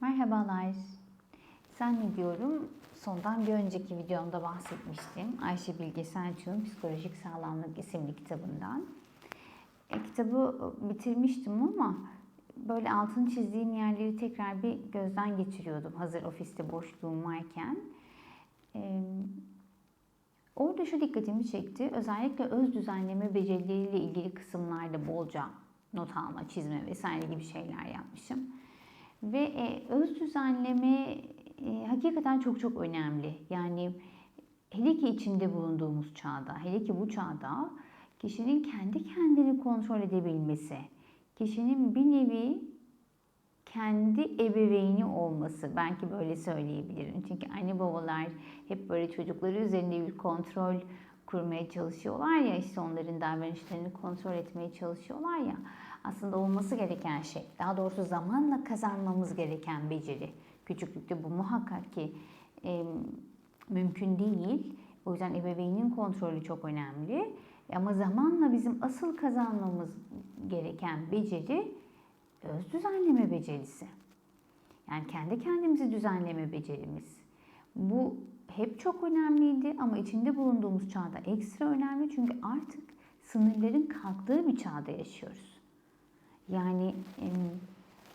Merhabalar. Zannediyorum sondan bir önceki videomda bahsetmiştim. Ayşe Bilge Selçuk'un Psikolojik Sağlamlık isimli kitabından. E, kitabı bitirmiştim ama böyle altını çizdiğim yerleri tekrar bir gözden geçiriyordum hazır ofiste boşluğum varken. E, orada şu dikkatimi çekti. Özellikle öz düzenleme becerileriyle ilgili kısımlarda bolca not alma, çizme vesaire gibi şeyler yapmışım. Ve e, öz düzenleme e, hakikaten çok çok önemli. Yani hele ki içinde bulunduğumuz çağda, hele ki bu çağda kişinin kendi kendini kontrol edebilmesi, kişinin bir nevi kendi ebeveyni olması belki böyle söyleyebilirim. Çünkü anne babalar hep böyle çocukları üzerinde bir kontrol kurmaya çalışıyorlar ya işte onların davranışlarını kontrol etmeye çalışıyorlar ya aslında olması gereken şey daha doğrusu zamanla kazanmamız gereken beceri. Küçüklükte bu muhakkak ki e, mümkün değil. O yüzden ebeveynin kontrolü çok önemli. Ama zamanla bizim asıl kazanmamız gereken beceri öz düzenleme becerisi. Yani kendi kendimizi düzenleme becerimiz. Bu hep çok önemliydi ama içinde bulunduğumuz çağda ekstra önemli çünkü artık sınırların kalktığı bir çağda yaşıyoruz. Yani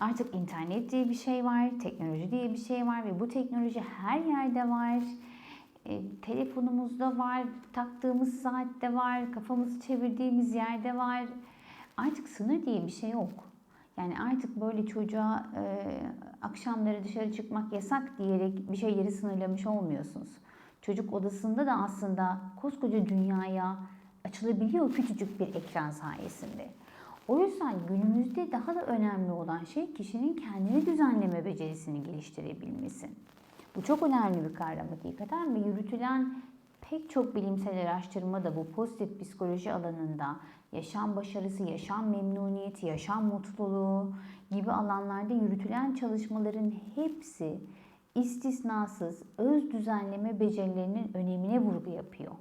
artık internet diye bir şey var, teknoloji diye bir şey var ve bu teknoloji her yerde var. E, telefonumuzda var, taktığımız saatte var, kafamızı çevirdiğimiz yerde var. Artık sınır diye bir şey yok. Yani artık böyle çocuğa e, akşamları dışarı çıkmak yasak diyerek bir şeyleri sınırlamış olmuyorsunuz. Çocuk odasında da aslında koskoca dünyaya açılabiliyor küçücük bir ekran sayesinde. O yüzden günümüzde daha da önemli olan şey kişinin kendini düzenleme becerisini geliştirebilmesi. Bu çok önemli bir kavram hakikaten ve yürütülen pek çok bilimsel araştırma da bu pozitif psikoloji alanında yaşam başarısı, yaşam memnuniyeti, yaşam mutluluğu gibi alanlarda yürütülen çalışmaların hepsi istisnasız öz düzenleme becerilerinin önemine vurgu yapıyor.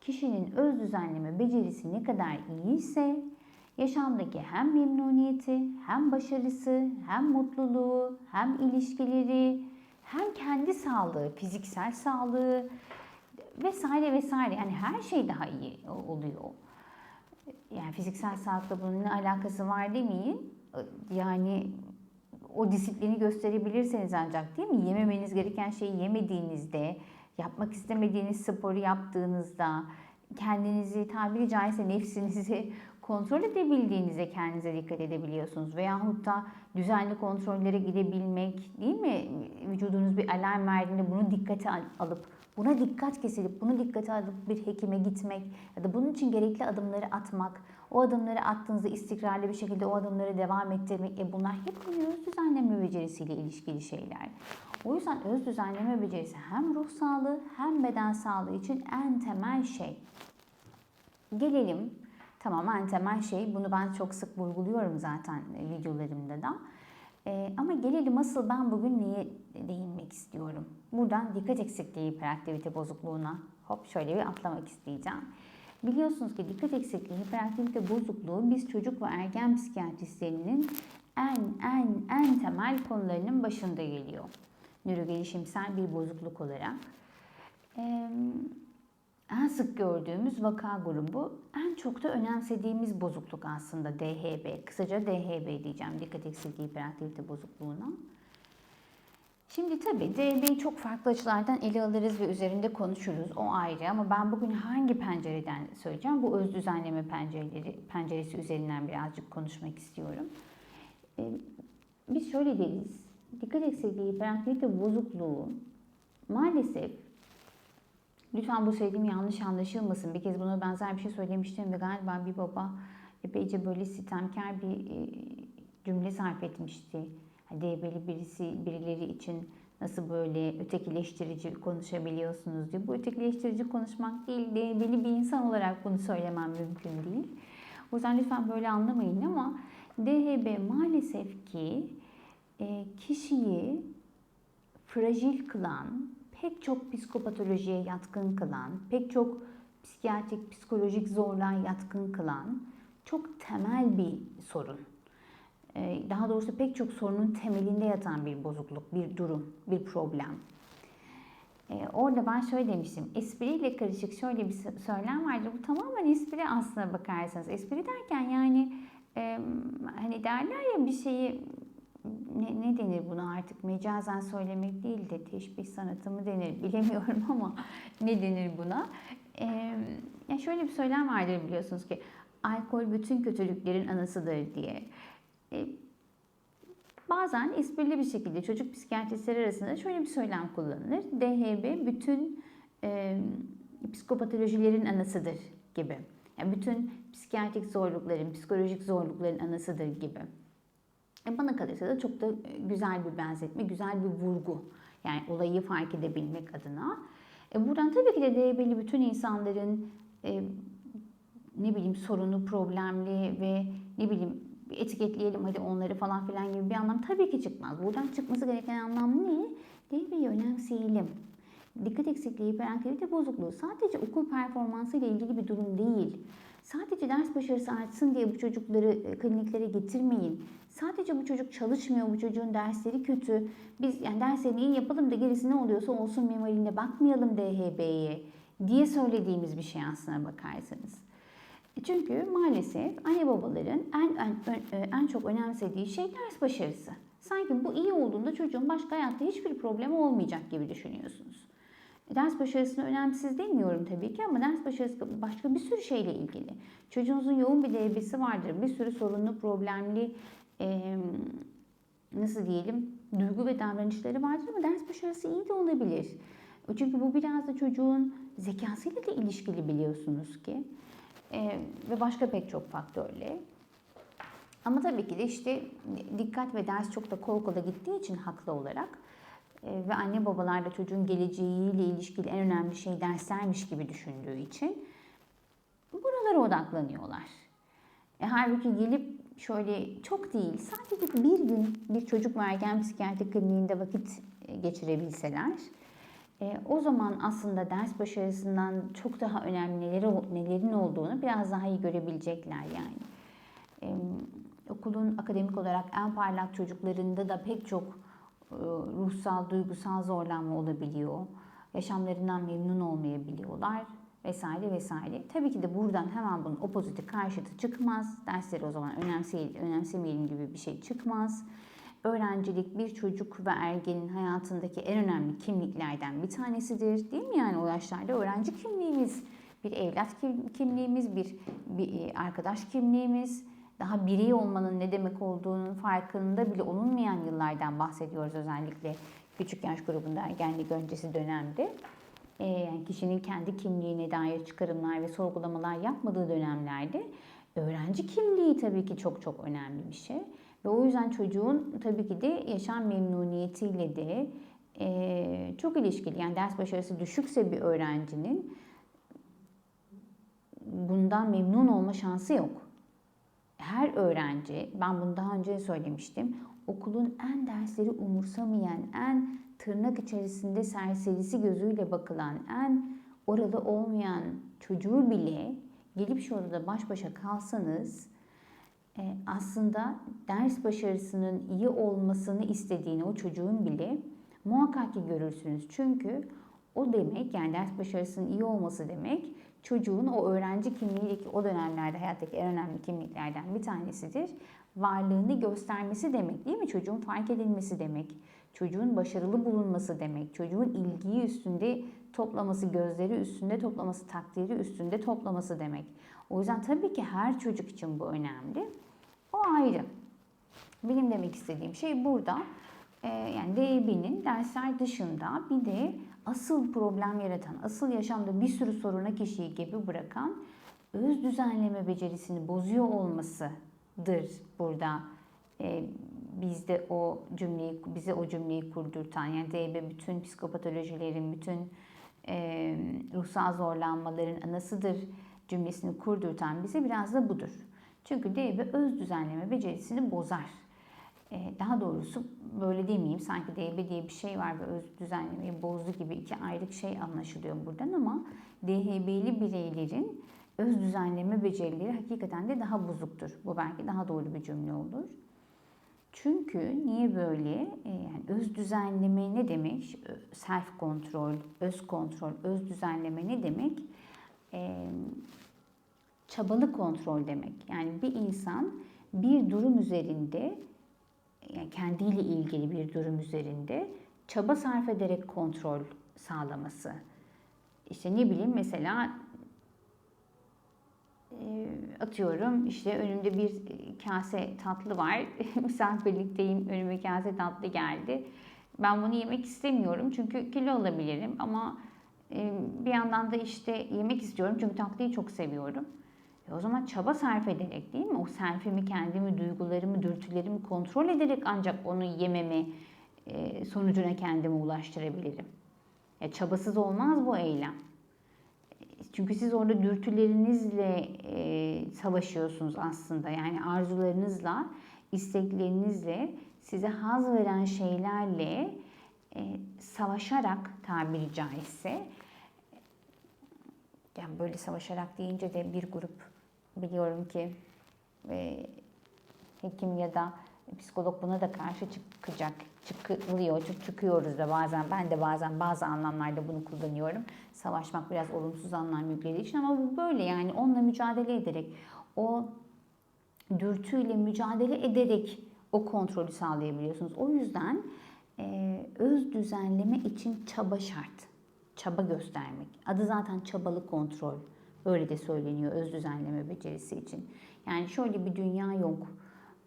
Kişinin öz düzenleme becerisi ne kadar iyiyse yaşamdaki hem memnuniyeti, hem başarısı, hem mutluluğu, hem ilişkileri, hem kendi sağlığı, fiziksel sağlığı vesaire vesaire yani her şey daha iyi oluyor. Yani fiziksel sağlıkla bunun ne alakası var demeyin. Yani o disiplini gösterebilirseniz ancak değil mi? Yememeniz gereken şeyi yemediğinizde, yapmak istemediğiniz sporu yaptığınızda, kendinizi tabiri caizse nefsinizi kontrol edebildiğinizde kendinize dikkat edebiliyorsunuz. Veyahut da düzenli kontrollere gidebilmek değil mi? Vücudunuz bir alarm verdiğinde bunu dikkate alıp buna dikkat kesilip bunu dikkate alıp bir hekime gitmek ya da bunun için gerekli adımları atmak, o adımları attığınızda istikrarlı bir şekilde o adımları devam ettirmek e bunlar hep öz düzenleme becerisiyle ilişkili şeyler. O yüzden öz düzenleme becerisi hem ruh sağlığı hem beden sağlığı için en temel şey. Gelelim tamamen temel şey. Bunu ben çok sık vurguluyorum zaten videolarımda da. Ee, ama gelelim asıl ben bugün neye değinmek istiyorum. Buradan dikkat eksikliği hiperaktivite bozukluğuna hop şöyle bir atlamak isteyeceğim. Biliyorsunuz ki dikkat eksikliği hiperaktivite bozukluğu biz çocuk ve ergen psikiyatristlerinin en en en temel konularının başında geliyor. Nörogelişimsel bir bozukluk olarak. Ee, en sık gördüğümüz vaka grubu en çok da önemsediğimiz bozukluk aslında DHB. Kısaca DHB diyeceğim dikkat eksikliği hiperaktivite bozukluğuna. Şimdi tabii DHB'yi çok farklı açılardan ele alırız ve üzerinde konuşuruz. O ayrı ama ben bugün hangi pencereden söyleyeceğim? Bu öz düzenleme pencereleri, penceresi üzerinden birazcık konuşmak istiyorum. Ee, biz şöyle deriz. Dikkat eksikliği hiperaktivite bozukluğu maalesef Lütfen bu söylediğim yanlış anlaşılmasın. Bir kez buna benzer bir şey söylemiştim ve galiba bir baba epeyce böyle sitemkar bir e, cümle sarf etmişti. DB'li birisi birileri için nasıl böyle ötekileştirici konuşabiliyorsunuz diye. Bu ötekileştirici konuşmak değil, DB'li bir insan olarak bunu söylemem mümkün değil. O yüzden lütfen böyle anlamayın ama DHB maalesef ki e, kişiyi fragil kılan, pek çok psikopatolojiye yatkın kılan, pek çok psikiyatrik, psikolojik zorluğa yatkın kılan çok temel bir sorun. e, daha doğrusu pek çok sorunun temelinde yatan bir bozukluk, bir durum, bir problem. E, orada ben şöyle demiştim, espriyle karışık şöyle bir söylem vardı. Bu tamamen espri aslına bakarsanız. Espri derken yani hani derler ya bir şeyi ne, ne denir buna artık mecazen söylemek değil de teşbih sanatı mı denir bilemiyorum ama ne denir buna? E, ya şöyle bir söylem vardır biliyorsunuz ki alkol bütün kötülüklerin anasıdır diye. E, bazen esprili bir şekilde çocuk psikiyatristleri arasında şöyle bir söylem kullanılır. DHB bütün e, psikopatolojilerin anasıdır gibi. Yani bütün psikiyatrik zorlukların, psikolojik zorlukların anasıdır gibi. E bana kalırsa da çok da güzel bir benzetme, güzel bir vurgu. Yani olayı fark edebilmek adına. E buradan tabii ki de DHB'li bütün insanların e, ne bileyim sorunu, problemli ve ne bileyim etiketleyelim hadi onları falan filan gibi bir anlam tabii ki çıkmaz. Buradan çıkması gereken anlam ne? DHB'yi önemseyelim. Dikkat eksikliği, hiperaktivite bozukluğu sadece okul performansı ile ilgili bir durum değil. Sadece ders başarısı artsın diye bu çocukları e, kliniklere getirmeyin. Sadece bu çocuk çalışmıyor, bu çocuğun dersleri kötü. Biz yani derslerini iyi yapalım da gerisi ne oluyorsa olsun memalinde bakmayalım DHB'ye diye söylediğimiz bir şey aslına bakarsanız. Çünkü maalesef anne babaların en, en, en çok önemsediği şey ders başarısı. Sanki bu iyi olduğunda çocuğun başka hayatta hiçbir problem olmayacak gibi düşünüyorsunuz. Ders başarısını önemsiz demiyorum tabii ki ama ders başarısı başka bir sürü şeyle ilgili. Çocuğunuzun yoğun bir DB'si vardır. Bir sürü sorunlu, problemli, e, nasıl diyelim, duygu ve davranışları vardır ama ders başarısı iyi de olabilir. Çünkü bu biraz da çocuğun zekasıyla da ilişkili biliyorsunuz ki. E, ve başka pek çok faktörle. Ama tabii ki de işte dikkat ve ders çok da kol kola gittiği için haklı olarak ve anne babalar da çocuğun geleceğiyle ilişkili en önemli şey derslermiş gibi düşündüğü için buralara odaklanıyorlar. E, halbuki gelip şöyle çok değil sadece bir gün bir çocuk ve ergen psikiyatri kliniğinde vakit e, geçirebilseler e, o zaman aslında ders başarısından çok daha önemli neleri, nelerin olduğunu biraz daha iyi görebilecekler yani. E, okulun akademik olarak en parlak çocuklarında da pek çok e, ruhsal, duygusal zorlanma olabiliyor. Yaşamlarından memnun olmayabiliyorlar vesaire vesaire. Tabii ki de buradan hemen bunun opoziti karşıtı çıkmaz. Dersleri o zaman önemseyelim, önemsemeyelim gibi bir şey çıkmaz. Öğrencilik bir çocuk ve ergenin hayatındaki en önemli kimliklerden bir tanesidir. Değil mi yani o yaşlarda öğrenci kimliğimiz, bir evlat kimliğimiz, bir, bir e, arkadaş kimliğimiz, daha birey olmanın ne demek olduğunun farkında bile olunmayan yıllardan bahsediyoruz özellikle küçük yaş grubunda ergenlik öncesi dönemde. Ee, yani kişinin kendi kimliğine dair çıkarımlar ve sorgulamalar yapmadığı dönemlerde öğrenci kimliği tabii ki çok çok önemli bir şey. Ve o yüzden çocuğun tabii ki de yaşam memnuniyetiyle de e, çok ilişkili. Yani ders başarısı düşükse bir öğrencinin bundan memnun olma şansı yok. Her öğrenci, ben bunu daha önce söylemiştim, okulun en dersleri umursamayan, en tırnak içerisinde serserisi gözüyle bakılan, en oralı olmayan çocuğu bile gelip şu odada baş başa kalsanız e, aslında ders başarısının iyi olmasını istediğini o çocuğun bile muhakkak ki görürsünüz. Çünkü o demek yani ders başarısının iyi olması demek çocuğun o öğrenci kimliği o dönemlerde hayattaki en önemli kimliklerden bir tanesidir. Varlığını göstermesi demek değil mi? Çocuğun fark edilmesi demek. Çocuğun başarılı bulunması demek. Çocuğun ilgiyi üstünde toplaması, gözleri üstünde toplaması, takdiri üstünde toplaması demek. O yüzden tabii ki her çocuk için bu önemli. O ayrı. Benim demek istediğim şey burada yani DEB'nin dersler dışında bir de asıl problem yaratan, asıl yaşamda bir sürü soruna kişiyi gibi bırakan öz düzenleme becerisini bozuyor olmasıdır burada e, bizde o cümleyi bize o cümleyi kurdurtan yani DB bütün psikopatolojilerin bütün e, ruhsal zorlanmaların anasıdır cümlesini kurdurtan bize biraz da budur. Çünkü DB öz düzenleme becerisini bozar. Ee, daha doğrusu böyle demeyeyim sanki DB diye bir şey var ve öz düzenlemeyi bozdu gibi iki ayrı şey anlaşılıyor buradan ama DHB'li bireylerin öz düzenleme becerileri hakikaten de daha bozuktur. Bu belki daha doğru bir cümle olur. Çünkü niye böyle? E, yani öz düzenleme ne demek? Self kontrol, öz kontrol, öz düzenleme ne demek? E, çabalı kontrol demek. Yani bir insan bir durum üzerinde yani kendiyle ilgili bir durum üzerinde çaba sarf ederek kontrol sağlaması. İşte ne bileyim mesela e, atıyorum işte önümde bir kase tatlı var. Misafirlikteyim önüme kase tatlı geldi. Ben bunu yemek istemiyorum çünkü kilo alabilirim ama e, bir yandan da işte yemek istiyorum çünkü tatlıyı çok seviyorum. E o zaman çaba sarf ederek değil mi? O selfimi, kendimi, duygularımı, dürtülerimi kontrol ederek ancak onu yememi e, sonucuna kendime ulaştırabilirim. Ya çabasız olmaz bu eylem. Çünkü siz orada dürtülerinizle e, savaşıyorsunuz aslında. Yani arzularınızla, isteklerinizle, size haz veren şeylerle e, savaşarak tabiri caizse yani böyle savaşarak deyince de bir grup biliyorum ki e, hekim ya da psikolog buna da karşı çıkacak. Çıkılıyor, çık çıkıyoruz da bazen. Ben de bazen bazı anlamlarda bunu kullanıyorum. Savaşmak biraz olumsuz anlam yüklediği için ama bu böyle yani onunla mücadele ederek, o dürtüyle mücadele ederek o kontrolü sağlayabiliyorsunuz. O yüzden e, öz düzenleme için çaba şart. Çaba göstermek. Adı zaten çabalı kontrol. Böyle de söyleniyor öz düzenleme becerisi için. Yani şöyle bir dünya yok.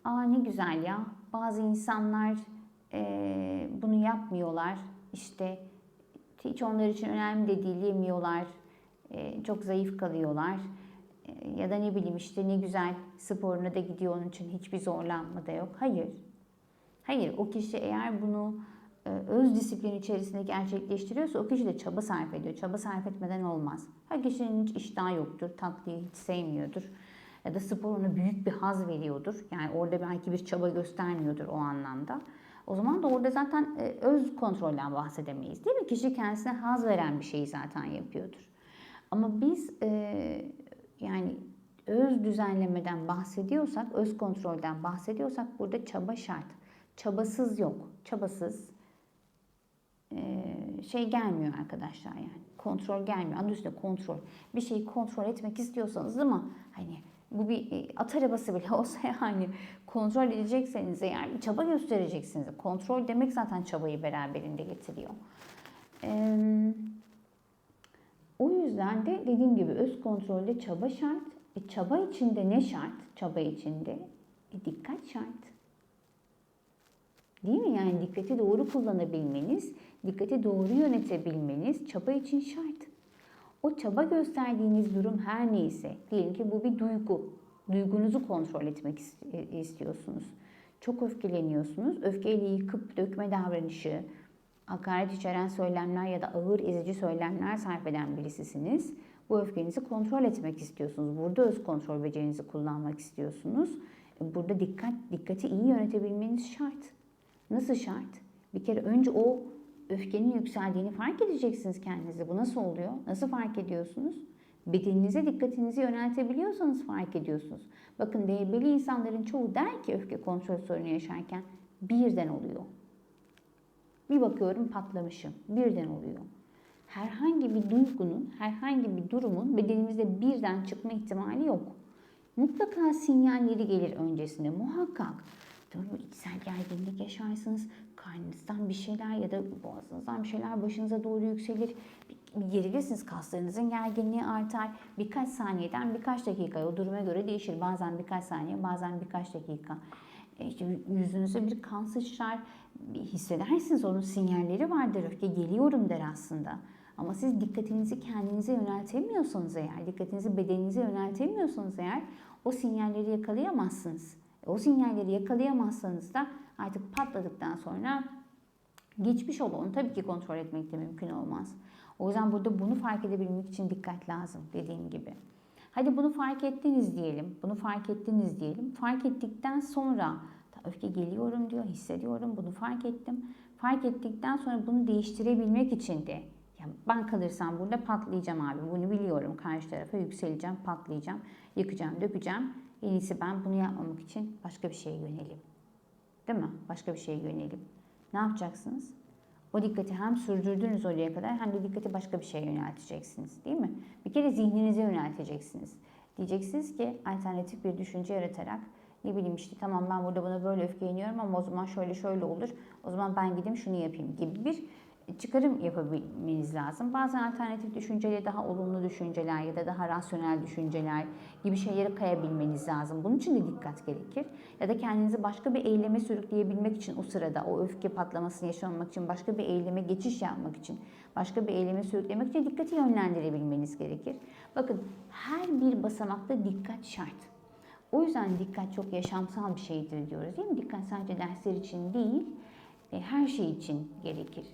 Aa ne güzel ya. Bazı insanlar e, bunu yapmıyorlar. İşte hiç onlar için önemli de değil yemiyorlar. E, çok zayıf kalıyorlar. E, ya da ne bileyim işte ne güzel sporuna da gidiyor onun için hiçbir zorlanma da yok. Hayır. Hayır o kişi eğer bunu öz disiplin içerisinde gerçekleştiriyorsa o kişi de çaba sarf ediyor. Çaba sarf etmeden olmaz. Her kişinin hiç iştahı yoktur, tatlıyı hiç sevmiyordur. Ya da spor ona büyük bir haz veriyordur. Yani orada belki bir çaba göstermiyordur o anlamda. O zaman da orada zaten e, öz kontrolden bahsedemeyiz değil mi? Kişi kendisine haz veren bir şeyi zaten yapıyordur. Ama biz e, yani öz düzenlemeden bahsediyorsak, öz kontrolden bahsediyorsak burada çaba şart. Çabasız yok. Çabasız şey gelmiyor arkadaşlar yani. Kontrol gelmiyor. Adı üstünde kontrol. Bir şeyi kontrol etmek istiyorsanız ama hani bu bir at arabası bile olsa yani kontrol edecekseniz eğer bir çaba göstereceksiniz. Kontrol demek zaten çabayı beraberinde getiriyor. O yüzden de dediğim gibi öz kontrolde çaba şart. E, çaba içinde ne şart? Çaba içinde e, dikkat şart. Değil mi? Yani dikkati doğru kullanabilmeniz, dikkati doğru yönetebilmeniz çaba için şart. O çaba gösterdiğiniz durum her neyse, diyelim ki bu bir duygu. Duygunuzu kontrol etmek e, istiyorsunuz. Çok öfkeleniyorsunuz. Öfkeyle yıkıp dökme davranışı, hakaret içeren söylemler ya da ağır ezici söylemler sarf eden birisisiniz. Bu öfkenizi kontrol etmek istiyorsunuz. Burada öz kontrol becerinizi kullanmak istiyorsunuz. Burada dikkat, dikkati iyi yönetebilmeniz şart. Nasıl şart? Bir kere önce o öfkenin yükseldiğini fark edeceksiniz kendinize. Bu nasıl oluyor? Nasıl fark ediyorsunuz? Bedeninize dikkatinizi yöneltebiliyorsanız fark ediyorsunuz. Bakın DB'li insanların çoğu der ki öfke kontrol sorunu yaşarken birden oluyor. Bir bakıyorum patlamışım. Birden oluyor. Herhangi bir duygunun, herhangi bir durumun bedenimizde birden çıkma ihtimali yok. Mutlaka sinyalleri gelir öncesinde muhakkak. Tabii içsel gerginlik yaşarsınız. Karnınızdan bir şeyler ya da boğazınızdan bir şeyler başınıza doğru yükselir. Gerilirsiniz. Kaslarınızın gerginliği artar. Birkaç saniyeden birkaç dakika o duruma göre değişir. Bazen birkaç saniye, bazen birkaç dakika. E işte yüzünüze bir kan sıçrar. Hissedersiniz onun sinyalleri vardır. Öfke geliyorum der aslında. Ama siz dikkatinizi kendinize yöneltemiyorsanız eğer, dikkatinizi bedeninize yöneltemiyorsanız eğer o sinyalleri yakalayamazsınız. O sinyalleri yakalayamazsanız da artık patladıktan sonra geçmiş ol tabii ki kontrol etmek de mümkün olmaz. O yüzden burada bunu fark edebilmek için dikkat lazım dediğim gibi. Hadi bunu fark ettiniz diyelim. Bunu fark ettiniz diyelim. Fark ettikten sonra öfke geliyorum diyor, hissediyorum. Bunu fark ettim. Fark ettikten sonra bunu değiştirebilmek için de ya ben kalırsam burada patlayacağım abi. Bunu biliyorum. Karşı tarafa yükseleceğim, patlayacağım, yıkacağım, dökeceğim. En iyisi ben bunu yapmamak için başka bir şeye yöneleyim. Değil mi? Başka bir şeye yönelip. Ne yapacaksınız? O dikkati hem sürdürdünüz oraya kadar hem de dikkati başka bir şeye yönelteceksiniz. Değil mi? Bir kere zihninize yönelteceksiniz. Diyeceksiniz ki alternatif bir düşünce yaratarak ne bileyim işte tamam ben burada buna böyle öfkeleniyorum ama o zaman şöyle şöyle olur. O zaman ben gideyim şunu yapayım gibi bir çıkarım yapabilmeniz lazım. Bazen alternatif düşünceyle daha olumlu düşünceler ya da daha rasyonel düşünceler gibi şeylere kayabilmeniz lazım. Bunun için de dikkat gerekir. Ya da kendinizi başka bir eyleme sürükleyebilmek için o sırada o öfke patlamasını yaşamamak için başka bir eyleme geçiş yapmak için başka bir eyleme sürüklemek için dikkati yönlendirebilmeniz gerekir. Bakın her bir basamakta dikkat şart. O yüzden dikkat çok yaşamsal bir şeydir diyoruz değil mi? Dikkat sadece dersler için değil, e, her şey için gerekir.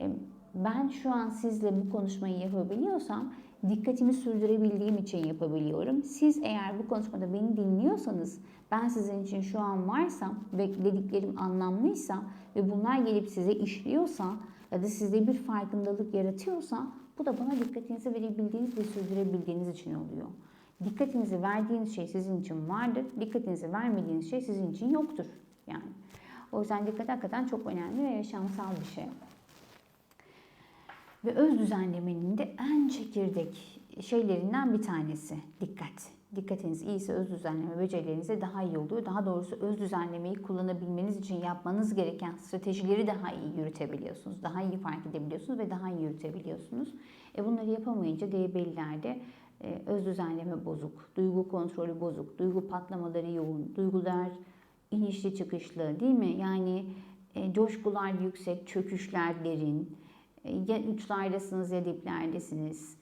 E, ben şu an sizle bu konuşmayı yapabiliyorsam dikkatimi sürdürebildiğim için yapabiliyorum. Siz eğer bu konuşmada beni dinliyorsanız ben sizin için şu an varsam ve dediklerim anlamlıysa ve bunlar gelip size işliyorsa ya da sizde bir farkındalık yaratıyorsa bu da bana dikkatinizi verebildiğiniz ve sürdürebildiğiniz için oluyor. Dikkatinizi verdiğiniz şey sizin için vardır. Dikkatinizi vermediğiniz şey sizin için yoktur. Yani o yüzden dikkat hakikaten çok önemli ve yaşamsal bir şey. Ve öz düzenlemenin de en çekirdek şeylerinden bir tanesi dikkat. Dikkatiniz iyiyse öz düzenleme becerilerinize daha iyi oluyor. Daha doğrusu öz düzenlemeyi kullanabilmeniz için yapmanız gereken stratejileri daha iyi yürütebiliyorsunuz. Daha iyi fark edebiliyorsunuz ve daha iyi yürütebiliyorsunuz. E bunları yapamayınca DB'lilerde e, öz düzenleme bozuk, duygu kontrolü bozuk, duygu patlamaları yoğun, duygular inişli çıkışlı değil mi? Yani e, coşkular yüksek, çöküşler derin, ya uçlardasınız ya diplerdesiniz.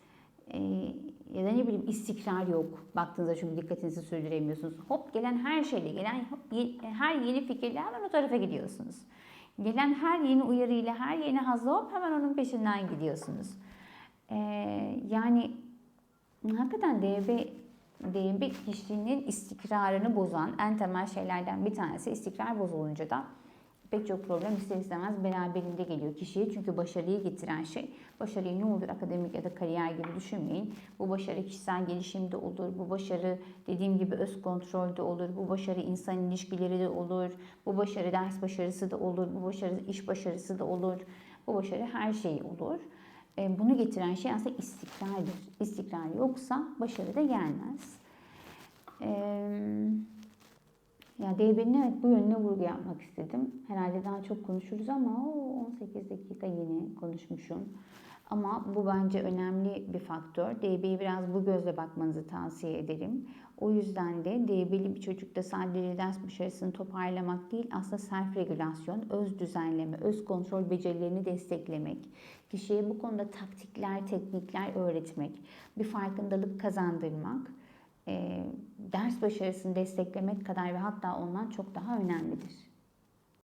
E, ya da ne bileyim istikrar yok. Baktığınızda çünkü dikkatinizi sürdüremiyorsunuz. Hop gelen her şeyle, gelen her yeni fikirle hemen o tarafa gidiyorsunuz. Gelen her yeni uyarıyla, her yeni hazla hop hemen onun peşinden gidiyorsunuz. E, yani hakikaten DB DB kişinin istikrarını bozan en temel şeylerden bir tanesi istikrar bozulunca da pek çok problem ister istemez beraberinde geliyor kişiye. Çünkü başarıyı getiren şey, başarıyı ne olur akademik ya da kariyer gibi düşünmeyin. Bu başarı kişisel gelişimde olur, bu başarı dediğim gibi öz kontrolde olur, bu başarı insan ilişkileri de olur, bu başarı ders başarısı da olur, bu başarı iş başarısı da olur, bu başarı her şey olur. E, Bunu getiren şey aslında istikrardır. İstikrar yoksa başarı da gelmez. Eee DB'nin evet bu yönüne vurgu yapmak istedim. Herhalde daha çok konuşuruz ama o 18 dakika yeni konuşmuşum. Ama bu bence önemli bir faktör. DB'ye biraz bu gözle bakmanızı tavsiye ederim. O yüzden de DB'li bir çocukta sadece ders başarısını toparlamak değil, aslında self regülasyon, öz düzenleme, öz kontrol becerilerini desteklemek, kişiye bu konuda taktikler, teknikler öğretmek, bir farkındalık kazandırmak ders başarısını desteklemek kadar ve hatta ondan çok daha önemlidir.